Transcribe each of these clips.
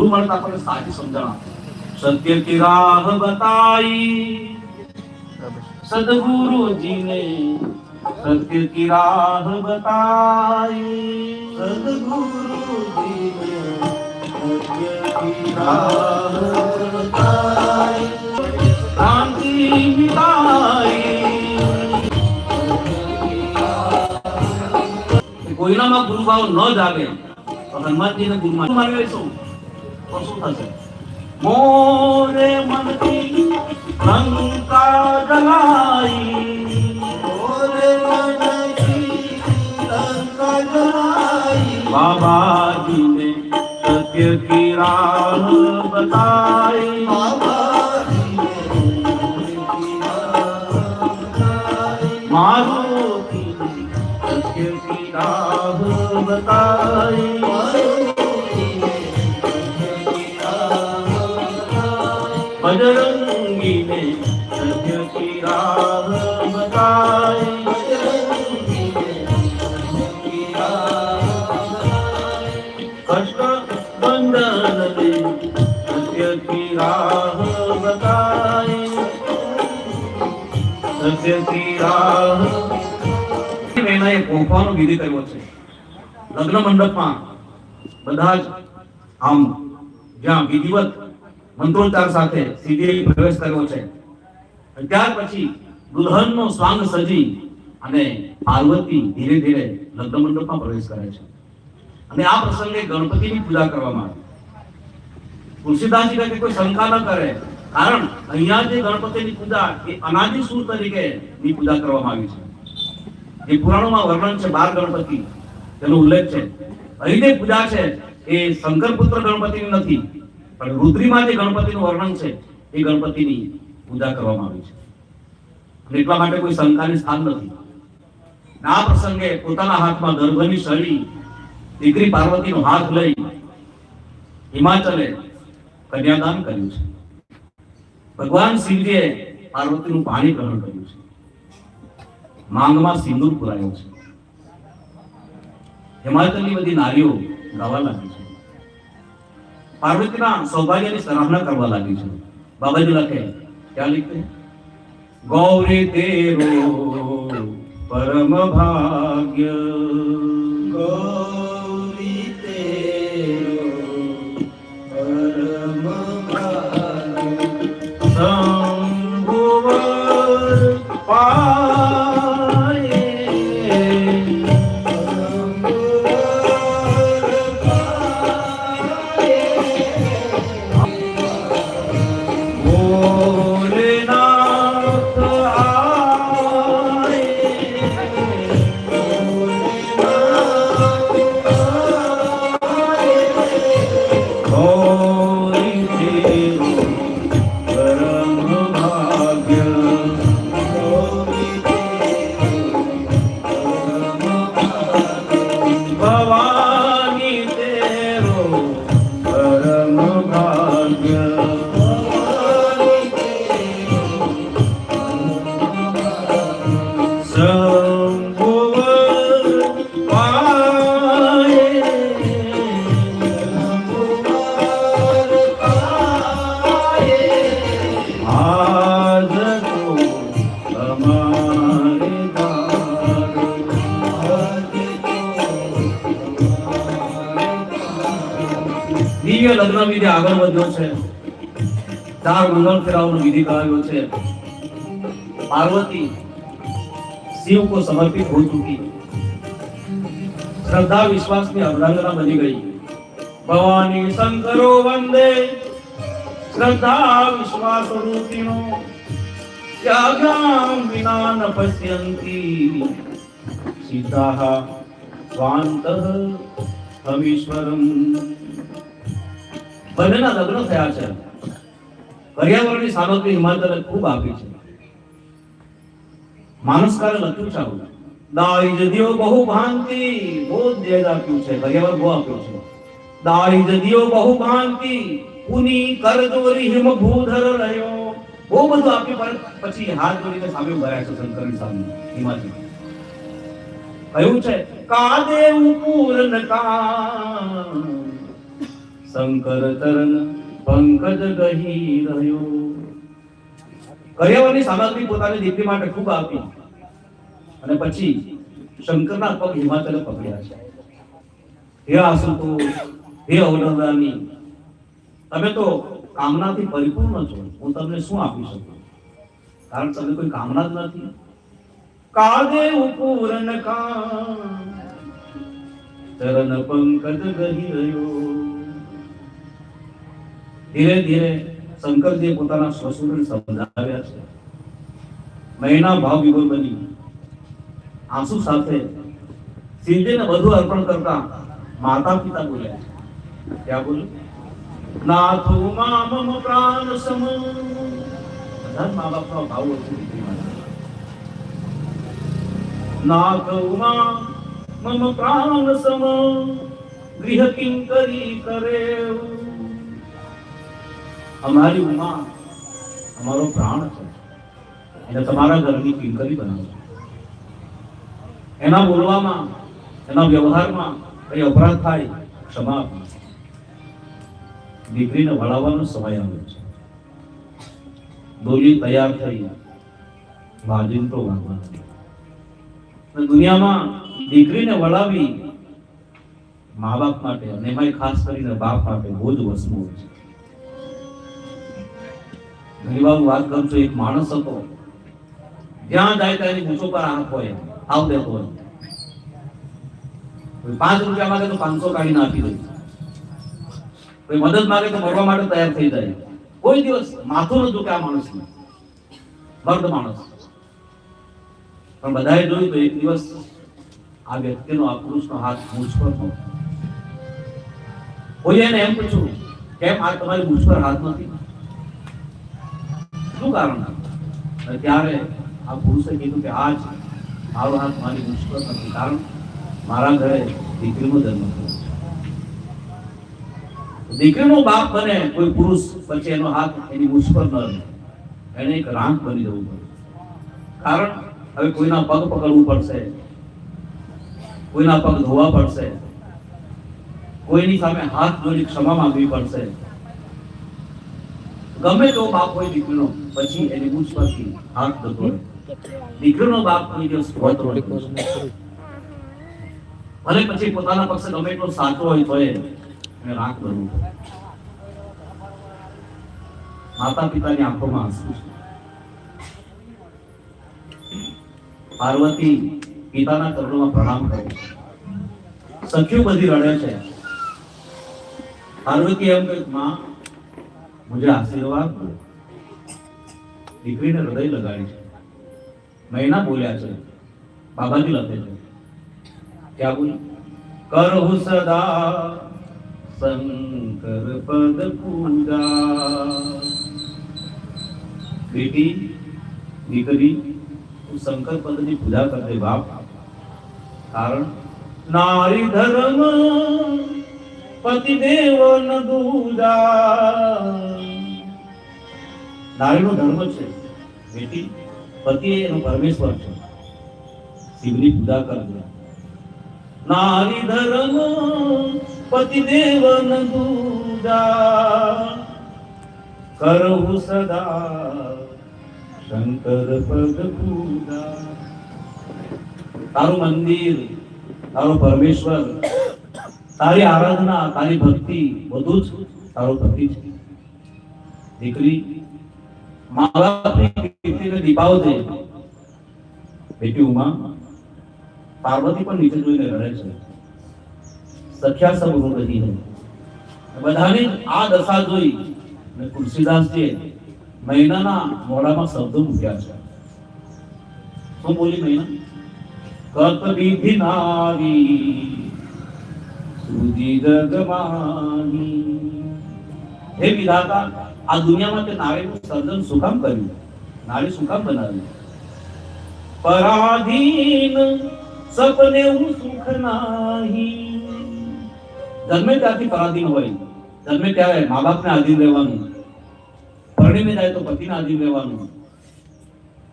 ગુરુ મળતા આપણને સાચી સમજણ આપે. સત્ય કી રાહ બતાઈ. સદગુરુજી ને સત્ય કી રાહ બતાઈ. સદગુરુજી ને સત્ય કી રાહ બતાઈ. શાંતિ મિટાઈ કોઈનામાં ગુરુભાવ ન જાગે. તો હનુમાનજીને ગુરુ મારી લઈશું તો શું થશે? મોરે મનથી લંકા જલાઈ. મોરે મનથી લંકા જલાઈ. બાબાજીને સત્ય કી રાહ બતાઈ. મારું સત્ય કી રાહ બતાઈ. મહિનાએ વિધિ કર્યો છે લગ્ન મંડપમાં બધા જ આમ જ્યાં વિધિવત મંત્રોચ્ચાર સાથે સીધી પ્રવેશ કર્યો છે. ત્યાર પછી દુલ્હનનો સ્વાંગ સજી અને પાર્વતી ધીરે ધીરે લગ્ન મંડપમાં પ્રવેશ કરે છે. અને આ પ્રસંગે ગણપતિની પૂજા કરવામાં આવી. તુલસીદાસજી કહે કોઈ શંકા ન કરે, કારણ અહીંયા જે ગણપતિની પૂજા એ અનાદિ સૂર તરીકે ની પૂજા કરવામાં આવી છે. જે પુરાણોમાં વર્ણન છે બાર ગણપતિ. તેનો ઉલ્લેખ છે. અહીં જે પૂજા છે એ શંકર પુત્ર નથી, પણ રુદ્રીમાં જે ગણપતિનું વર્ણન છે એ ગણપતિની પૂજા કરવામાં આવી છે. એટલા માટે કોઈ શંકાની સ્થાન નથી. આ પ્રસંગે પોતાના હાથમાં ગર્ભની શળી દીકરી પાર્વતીનો હાથ લઈ હિમાચલે કન્યાદાન કર્યું છે. ભગવાન શિવજીએ પાર્વતીનું પાણી ગ્રહણ કર્યું છે. માંગમાં સિંદૂર પુરાયો છે. હિમાચલની બધી નારીઓ ગાવા લાગી છે. પાર્વતીના સૌભાગ્યની સરાહના કરવા લાગી છે. બાબાજી લખે ક્યાં લીધે? ગૌરી તેરો પરમ ભાગ્ય. ફેરાઓનો વિધિ કરાવ્યો છે पार्वती शिव को समर्पित हो चुकी श्रद्धा विश्वास में अर्धांगना बनी गई भवानी शंकरो वंदे श्रद्धा विश्वास रूपिणो त्यागां विना न पश्यन्ति सीताः स्वान्तः હમીશ્વરમ બંનેના લગ્ન થયા છે પર્યાવરણની સામગ્રી હિમાચલે ખૂબ આપી છે. માનસકારે લખ્યું છે આવું. દાઈ જદીઓ બહુ ભાંતિ બહુ દેજ આપ્યું છે, પર્યાવરણ બહુ આપ્યું છે. દાઈ જદીઓ બહુ ભાંતિ, પુની કરદોરી હિમ ભૂધર રહ્યો બહુ બધું આપ્યું, પણ પછી હાથ જોડીને સામે ભરાય છે શંકરની સામે હિમાચલ કહ્યું છે, કાદે પૂર્ણ કા શંકર ચરણ પંકજ ગહી રહ્યો. કર્યાવરની સામગ્રી પોતાની દીકરી માટે ખૂબ આપી. અને પછી શંકરના પગ હિમાચલે પકડ્યા છે. હે આશુતોષ, હે અવનદાની તમે તો કામનાથી પરિપૂર્ણ છો. હું તમને શું આપી શકું? કારણ તમે કોઈ કામના જ નથી. કાદે પૂરન કામ ચરણ પંકજ ગહી રહ્યો. ધીરે ધીરે શંકરજીએ પોતાના સસુરને સમજાવ્યા છે મહિના ભાવ વિભોર બની આંસુ સાથે શિવજીને બધું અર્પણ કરતા માતા પિતા બોલ્યા ક્યાં બોલ્યું નાથો મામમ પ્રાણ સમ બધા જ મા બાપનો ભાવ હોય છે દીકરી માટે. નાથો મા મમ પ્રાણ સમ ગૃહ કિંકરી કરે અમારી ઉમા અમારો પ્રાણ છે. એને તમારા ઘરની કિંકરી બનાવો. એના બોલવામાં, એના વ્યવહારમાં કઈ અપરાધ થાય, ક્ષમા આપી. દીકરીને વળાવવાનો સમય આવ્યો છે. ડોલી તૈયાર થઈ વાજીન તો વાગવાનું નથી દુનિયામાં દીકરીને વળાવી, મા બાપ માટે અને એમાંય ખાસ કરીને બાપ માટે બહુ જ વસ્તુ હોય છે. ઘણી વાર હું વાત કરું છું, એક માણસ હતો. જ્યાં જાય ત્યાં એની પર આંખ હોય આવ દેતો હોય. પાંચ રૂપિયા માંગે તો પાંચસો કાઢીને આપી દે. કોઈ મદદ માંગે તો મરવા માટે તૈયાર થઈ જાય. કોઈ દિવસ માથું ન ઝૂકે આ માણસને. મર્દ માણસ. પણ બધાએ જોયું તો એક દિવસ આ વ્યક્તિનો આ પુરુષનો હાથ મૂછ પર નહોતો કોઈ એને એમ પૂછ્યું, કેમ આ તમારી મૂછ પર હાથ નથી? શું કારણ હતું? ત્યારે આ પુરુષે કીધું કે આજ મારો હાથ મારી મુશ્કેલ નથી, કારણ મારા ઘરે દીકરીનો જન્મ થયો દીકરીનો બાપ બને, કોઈ પુરુષ પછી એનો હાથ એની મુશ્કેલ ન રહે. એને એક રાંક બની જવું પડે. કારણ હવે કોઈના પગ પકડવું પડશે, કોઈના પગ ધોવા પડશે, કોઈની સામે હાથ જોડી ક્ષમા માંગવી પડશે ગમે તો બાપ હોય દીકરીનો, પછી એને મૂછ હાથ રહે દીકરીનો બાપ કોઈ દિવસ સ્વતંત્ર નથી. ભલે પછી પોતાના પક્ષે ગમે એટલો સાચો હોય તો એને રાખ બનવું માતા પિતાની આંખોમાં આંસુ પાર્વતી પિતાના ચરણોમાં પ્રણામ કરે સખ્યું બધી રડે છે. પાર્વતી એમ કે માં મુજે આશીર્વાદ દો દીકરીને હૃદય લગાડી છે મહિના બોલ્યા છે બાબાજી લખે છે ક્યાં બોલ્યું કરહુ સદા શંકર પદ પૂજા બેટી દીકરી તું શંકર પદની પૂજા કરજે બાપ કારણ નારી ધર્મ પતિ દેવ ન દૂજા નારીનો ધર્મ છે. બેટી, પતિ એનો પરમેશ્વર છે. શિવની પૂજા કરજો. નારી ધર્મ પતિ દેવ પૂજા. કરવું સદા શંકર પદ પૂજા. તારું મંદિર, તારો પરમેશ્વર, તારી આરાધના, તારી ભક્તિ બધું જ તારો પતિ છે. દીકરી મા બાપની કીર્તિને દીપાવજે બેટી ઉમા પાર્વતી પણ નીચે જોઈને રડે છે. સખ્યા સબ રો રહી હૈ બધાને આ દશા જોઈ અને તુલસીદાસજીએ મહિનાના મોઢામાં શબ્દો મૂક્યા છે. શું બોલી મહિના? કત વિધિ નારી, સુજી જગમાની હે વિધાતા આ દુનિયામાં તે નારીનું સર્જન શું કર્યું? નારી શું કામ બનાવી પરાધીન સપને હું સુખ નાહી. જન્મે ત્યાંથી પરાધીન હોય. જન્મે ત્યારે મા બાપને આધીન રહેવાનું. પરણીને જાય તો પતિને આધીન રહેવાનું.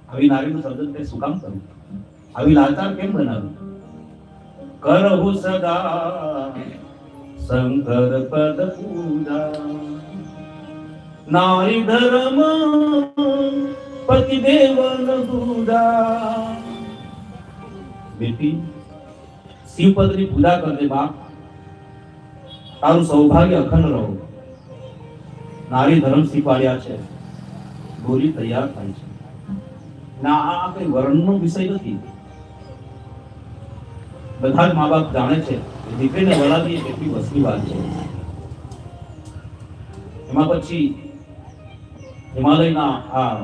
આવી નારીનું સર્જન તે શું કરવું? આવી લાચાર કેમ બનાવ્યું કરહુ સદા શંકર પદ પૂજા. નારી ધર્મ પતિ દેવન બેટી શિવપદની પૂજા કરજે બાપ. તારું સૌભાગ્ય અખંડ રહો. નારી ધર્મ શીખવાડ્યા છે. ગોરી તૈયાર થાય છે. ના, આ કઈ વર્ણનો વિષય નથી. બધા જ મા બાપ જાણે છે દીકરીને વળાવી એ કેટલી વસ્તી વાત છે. એમાં પછી હિમાલયના, આ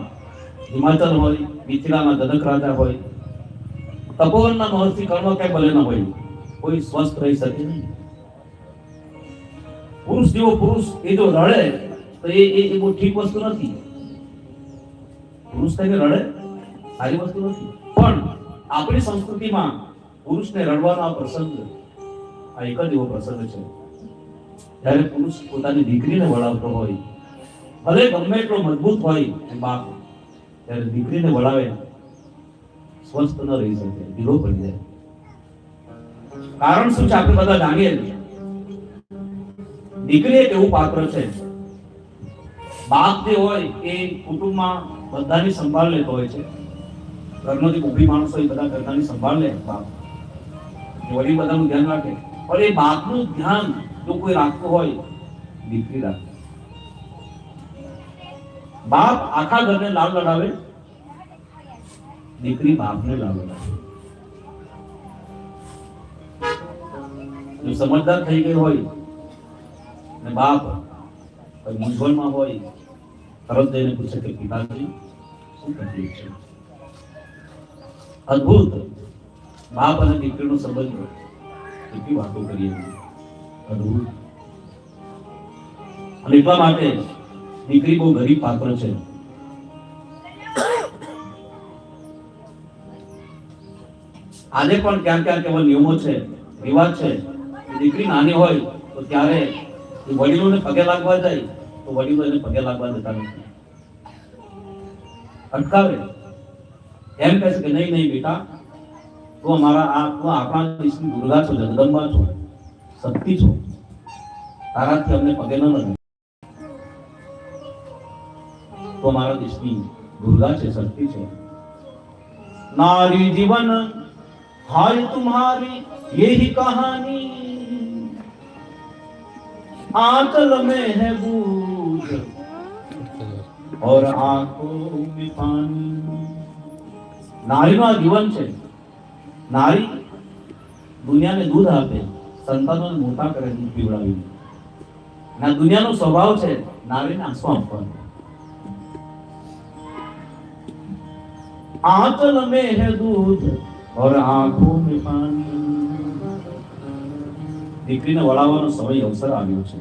હિમાચલ હોય, મિથિલાના જનક રાજા હોય, તપોવનના મહર્ષિ કર્મ કઈ ભલે ન હોય, કોઈ સ્વસ્થ રહી શકે નહીં. પુરુષ જેવો પુરુષ એ જો રડે, તો એ એ બહુ ઠીક વસ્તુ નથી. પુરુષ થઈને રડે, સારી વસ્તુ નથી. પણ આપણી સંસ્કૃતિમાં પુરુષને રડવાનો આ પ્રસંગ, આ એક જ એવો પ્રસંગ છે. જ્યારે પુરુષ પોતાની દીકરીને વળાવતો હોય ભલે ગમે એટલો મજબૂત હોય બાપ ત્યારે દીકરીને વળાવે સ્વસ્થ ન રહી શકે, ઢીલો પડી જાય. કારણ શું છે? આપણે બધા જાણીએ. દીકરી એક એવું પાત્ર છે, બાપ જે હોય એ કુટુંબમાં બધાની સંભાળ લેતો હોય છે. ઘરનો જે મોભી માણસો એ બધા ઘરનાની સંભાળ લે, બાપ. વડીલ બધાનું ધ્યાન રાખે. પણ એ બાપનું ધ્યાન જો કોઈ રાખતું હોય, દીકરી રાખે. બાપ આખા ઘરને લાલ લડાવે દીકરી બાપને લાલ લડાવે જો સમજદાર થઈ ગઈ હોય ને બાપ મૂંઝવણમાં હોય, તરત જઈને પૂછે કે, પિતાજી, શું તકલીફ છે? અદ્ભુત. બાપ અને દીકરીનો સંબંધ કેટલી વાતો કરીએ. અદ્ભુત. અને એટલા માટે દીકરી બહુ ગરીબ પાત્ર છે. આજે પણ ક્યાંક ક્યાંક એવા નિયમો છે, રિવાજ છે દીકરી નાની હોય તો ત્યારે વડીલોને પગે લાગવા જાય, તો વડીલો એને પગે લાગવા દેતા નથી. અટકાવે. એમ કહે છે કે નહીં નહીં બેટા, તું અમારા આ, તું આપણા દેશની દુર્ગા છો, જગદંબા છો, શક્તિ છો. તારાથી અમને પગે ન લાગે. તો અમારા દેશની દુર્ગા છે શક્તિ છે नारी जीवन हाय तुम्हारी यही कहानी आंचल में है बूझ और आंखों में पानी નારીનું આ જીવન છે નારી દુનિયાને દૂધ આપે સંતાનોને મોટા કરે દૂધ પીવડાવીને ના દુનિયાનો સ્વભાવ છે નારીને આંસુ આપવાનો आंचल में है दूध और आंखों में पानी દીકરીને વળાવવાનો સમય અવસર આવ્યો છે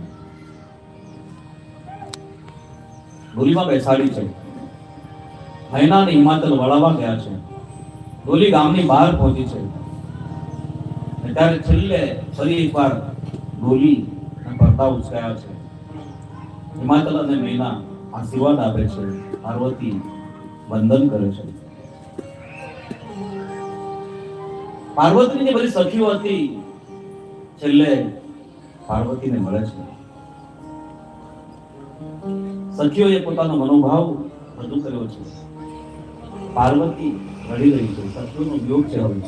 ડોલીમાં બેસાડી છે મહિનાને હિમાચલ વળાવવા ગયા છે ડોલી ગામની બહાર પહોંચી છે અને ત્યારે છેલ્લે ફરી એકવાર ડોલી પડતા ઉચકાયા છે હિમાચલ અને મહિના આશીર્વાદ આપે છે પાર્વતી વંદન કરે છે પાર્વતીની જે બધી સખીઓ હતી, છેલ્લે પાર્વતીને મળે છે. સખીઓએ પોતાનો મનોભાવ રજૂ કર્યો છે. પાર્વતી રડી રહી છે. સખીઓનો યોગ છે હવે.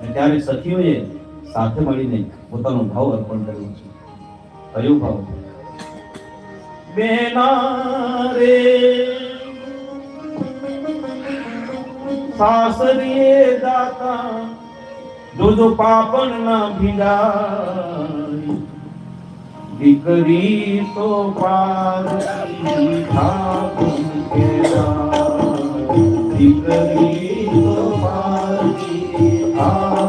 અને ત્યારે સખીઓએ સાથે મળીને પોતાનો ભાવ અર્પણ કર્યો છે. કયો ભાવ? બેના રે સાસરીએ દાતા, દૂધ જો પાપણ ના ભીડાય દીકરી તો પારકી ઠાકુર કહેવાય. દીકરી તો પારકી ઠાકુર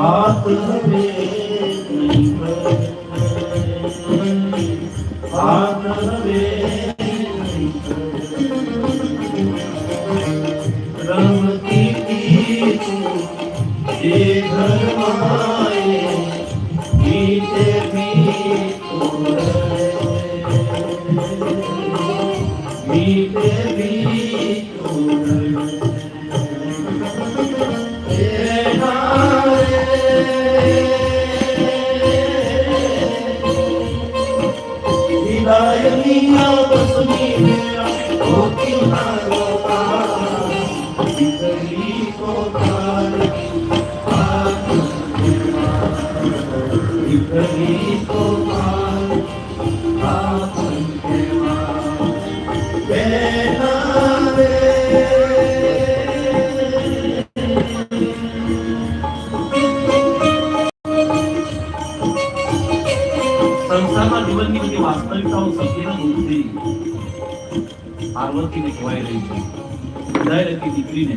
હાથ હવે નહીં કરે. હાથ સંસારમાં જીવનની બધી વાસ્તવિકતાઓ સમજીને બોલવું જોઈએ પાર્વતીને કહેવાય રહી છે. વિદાય રહેતી દીકરીને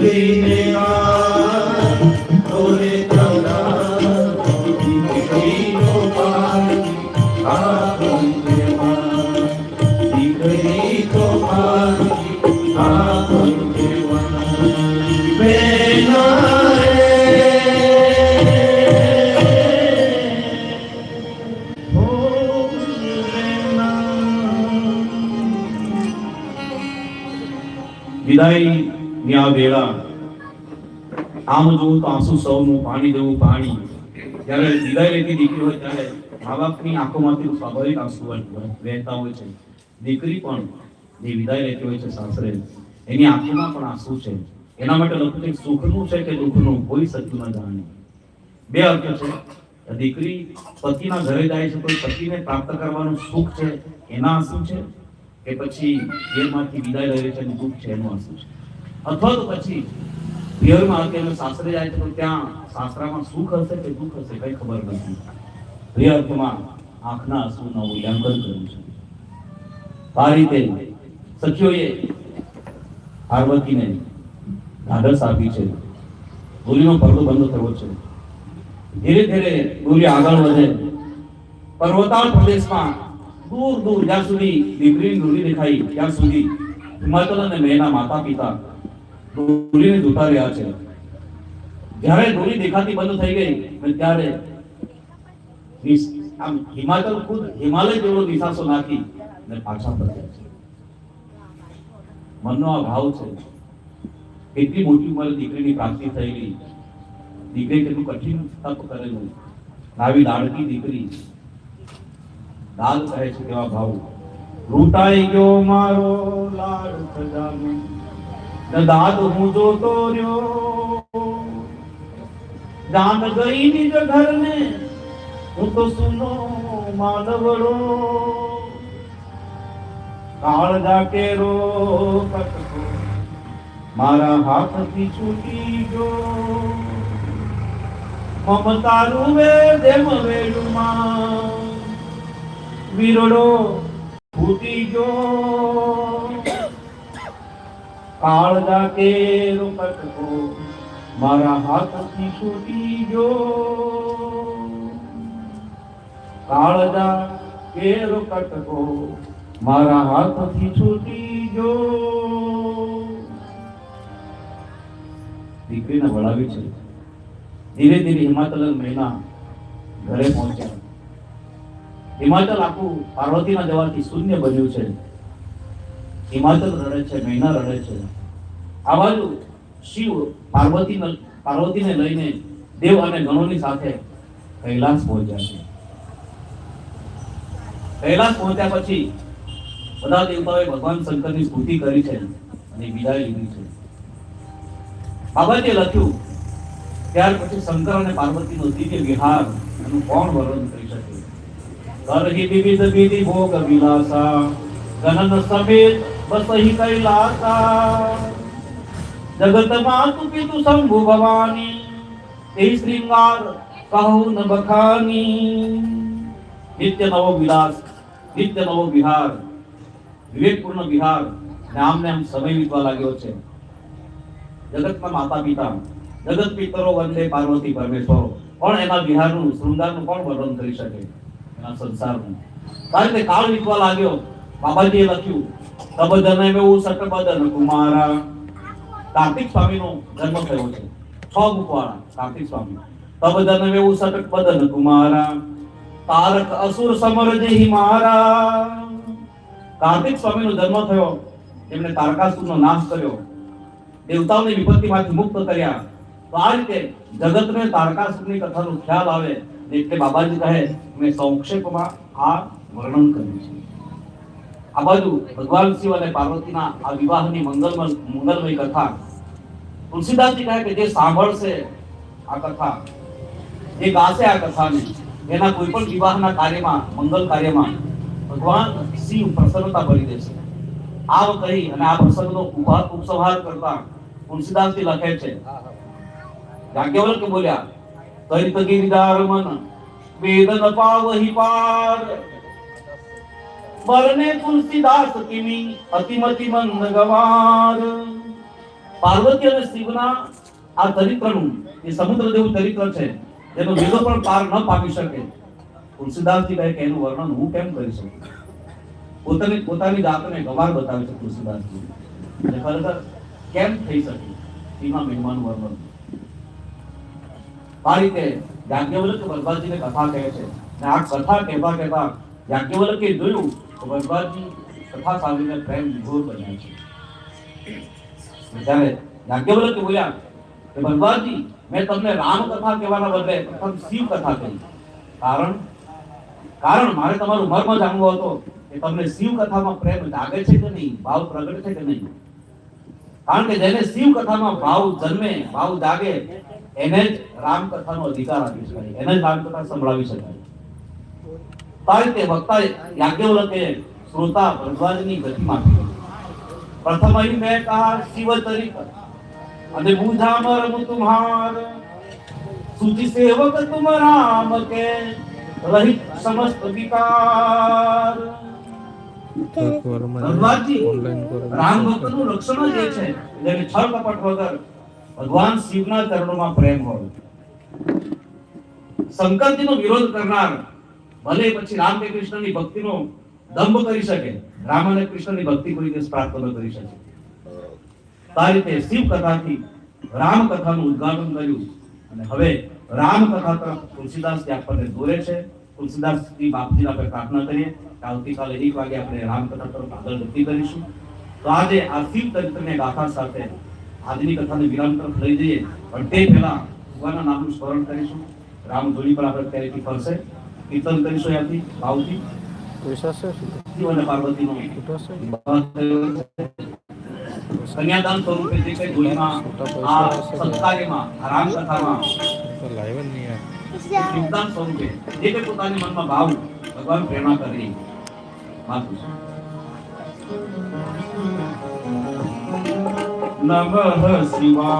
દીકરીને જ્યારે વિદાય દીકરી હોય ત્યારે મા બાપની આંખોમાંથી સ્વાભાવિક આંસુ વહેતા હોય છે. દીકરી પણ જે વિદાય રહેતી હોય છે સાસરે, એની આંખોમાં પણ આંસુ છે. એના માટે લખ્યું છે સુખનું છે કે દુઃખનું કોઈ સત્યું ન જાણે બે અર્થ છે. દીકરી પતિના ઘરે જાય છે કોઈ પતિને પ્રાપ્ત કરવાનું સુખ છે, એના આંસુ છે, કે પછી ઘેરમાંથી વિદાય લઈ છે દુઃખ છે, એનું આંસુ છે. અથવા તો પછી પિયરમાં હતી અને સાસરે જાય તો ત્યાં સાસરામાં સુખ હશે કે દુઃખ હશે કઈ ખબર નથી. પ્રિય અર્થમાં આંખના આંસુનું મૂલ્યાંકન કર્યું છે. આ રીતે સખીઓએ પાર્વતીને ઢાઢસ આપી છે. ડોલીનો પડદો બંધ થયો છે. ધીરે ધીરે ડોલી આગળ વધે. પર્વતાળ પ્રદેશમાં દૂર દૂર, જ્યાં સુધી દીકરીની ડોલી દેખાઈ, ત્યાં સુધી હિમાચલ અને મેના માતા પિતા ડોલીને જોતા રહ્યા છે. જ્યારે ડોલી દેખાતી બંધ થઈ ગઈ ત્યારે આમ હિમાચલ ખુદ હિમાલય જેવો દિશાસો નાખી અને પાછા ફર્યા છે. મનનો આ ભાવ છે, કેટલી મોટી ઉંમરે દીકરીની પ્રાપ્તિ થયેલી. દીકરી કેટલું કઠિન તપ કરેલું. આવી લાડકી દીકરી. લાલ કહે છે કેવા ભાવ. રૂટાઈ ગયો મારો લાડ ખજાનો. દાદ હું જોતો રહ્યો. જાન ગઈ નિજ ઘરને, હું તો સુનો માનવડો. કાળ જાકેરો કટકો મારા હાથથી છૂટી ગયો. મમતા રૂવે દેમ વેડુમાં વિરડો ફૂટી ગયો. કાળ જાકેરો કટકો મારા હાથથી છૂટી ગયો કાળજા કેરો કટકો મારા હાથથી છૂટી જો. દીકરીને વળાવી છે. ધીરે ધીરે હિમાચલ મહિના ઘરે પહોંચ્યા. હિમાચલ આખું પાર્વતીના જવાથી શૂન્ય બન્યું છે. હિમાચલ રડે છે મહિના રડે છે. આ બાજુ શિવ પાર્વતી પાર્વતીને લઈને દેવ અને ગણોની સાથે કૈલાસ પહોંચ્યા છે. કૈલાસ પહોંચ્યા પછી બધા દેવતાઓએ ભગવાન શંકરની સ્તુતિ કરી છે અને વિદાય લીધી છે. બાબાજીએ લખ્યું, ત્યાર પછી શંકર અને પાર્વતીનો દિવ્ય વિહાર એનું કોણ વર્ણન કરી શકે? કરહી વિવિધ વિધિ ભોગ વિલાસા ગણન સમેત બસહી કૈલાસા. જગત તું પિતુ શંભુ ભવાની. તે શ્રીંગાર કહું ન બખાની નિત્ય નવો વિલાસ નિત્ય નવો વિહાર વિવેકપૂર્ણ વિહાર. અને આમને આમ સમય વીતવા લાગ્યો છે. જગતમાં માતા પિતા જગત પિતરો વંદે પાર્વતી પરમેશ્વરો. પણ એના વિહારનું, શૃંગારનું કોણ વર્ણન કરી શકે? એના સંસારનું. કારણ કે કાળ વીતવા લાગ્યો. બાબાજીએ લખ્યું તબ જનમે એવું સટબદન કુમારા કાર્તિક સ્વામીનો જન્મ થયો છે. છ મુખવાળા, કાર્તિક સ્વામી. તબ જનમે એવું સટક બદન કુમારા તારક અસુર સમર જેહી મારા કાર્તિક સ્વામીનો જન્મ થયો. એમણે તારકાસુરનો નાશ કર્યો. દેવતાઓની વિપત્તિમાંથી મુક્ત કર્યા. તો આ રીતે જગતને તારકાસુરની કથાનો ખ્યાલ આવે, એટલે બાબાજી કહે, મેં સંક્ષેપમાં આ વર્ણન કર્યું છે. આ બાજુ ભગવાન શિવ અને પાર્વતીના આ વિવાહની મંગલમય મંગલમય કથા. તુલસીદાસજી કહે કે જે સાંભળશે આ કથા, જે ગાશે આ કથાને એના કોઈ પણ વિવાહના કાર્યમાં, મંગલ કાર્યમાં ભગવાન શિવ પ્રસન્નતા ભરી દેશે આવ કહી અને આ પ્રસંગનો ઉપસંહાર કરતા તુલસીદાસજી લખે છે. યાજ્ઞવલ્ક્ય બોલ્યા તરિત ગિરિધાર મન, વેદન પાવહી પાર બરને તુલસીદાસ કિમી અતિમતિ મંદ ગવાર. પાર્વતી અને શિવના આ ચરિત્રનું, એ સમુદ્ર જેવું ચરિત્ર છે, જેનો બીજો પણ પાર ન પામી શકે. તુલસીદાસજી કહે કે એનું વર્ણન હું કેમ કરી શકું? પોતાની પોતાની જાતને ગવાર બતાવે છે તુલસીદાસજી. ખરેખર કેમ થઈ શકે? એમાં મહેમાન વર્ણન. આ રીતે યાજ્ઞવલ્ક્ય ભરદ્વાજીને કથા કહે છે. આ કથા કહેવા કહેવા યાજ્ઞવલ્ક્યે જોયું તો કથા સાંભળીને પ્રેમ વિભોર બન્યા છે. ત્યારે યાજ્ઞવલ્ક્ય બોલ્યા કે ભગવાનજી, મેં તમને રામ કથા કહેવાના બદલે પ્રથમ શિવ કથા કહી. કારણ? કારણ મારે તમારું મર્મ જાણવો હતો કે તમને શિવ કથામાં પ્રેમ જાગે છે કે નહીં, ભાવ પ્રગટ છે કે નહીં? કારણ કે જેને શિવ કથામાં ભાવ જન્મે, ભાવ જાગે, એને જ રામ કથાનો અધિકાર આપી શકાય, એને જ રામ કથા સંભળાવી શકાય. કારણ કે વક્તા શ્રોતા ભરદ્વાજની ગતિ માંગી પ્રથમ અહીં મેં કહા શિવ તરીક અને બુધા તુમ્હાર સુચિ સેવક તુમ રામ કે રહિત સમસ્ત વિકાર. ભગવાનજી રામ ભક્તનું લક્ષણ જ એ છે જેને છ કપટ વગર ભગવાન શિવના ચરણોમાં પ્રેમ હોય. સંકલ્પનો વિરોધ કરનાર ભલે પછી રામ કે કૃષ્ણની ભક્તિનો દંભ કરી શકે રામ અને કૃષ્ણની ભક્તિ કોઈ દિવસ પ્રાપ્ત ન કરી શકે. આ રીતે શિવ કથાથી રામ કથાનું ઉદ્ઘાટન કર્યું અને હવે રામ કથા તરફ તુલસીદાસ આપણને દોરે છે તુલસીદાસ જી બાપજીને આપણે પ્રાર્થના કરીએ કે આવતીકાલે એક વાગે આપણે રામ કથા તરફ આગળ ગતિ કરીશું. તો આજે આ શિવ ચરિત્રને ગાથા સાથે આજની કથાને વિરામ તરફ લઈ જઈએ. પણ તે પહેલા ભગવાનના નામનું સ્મરણ કરીશું. રામ ધૂળી પર આપણે ત્યારેથી ફરશે. કીર્તન કરીશું એમથી ભાવથી. શિવ. કન્યાદાન સ્વરૂપે જે કઈ ધૂળીમાં આ સત્કાર્યમાં આ રામકથામાં. શિવદાન સ્વરૂપે જે કઈ પોતાની મનમાં ભાવ ભગવાન પ્રેરણા કરી. નમઃ શિવાય.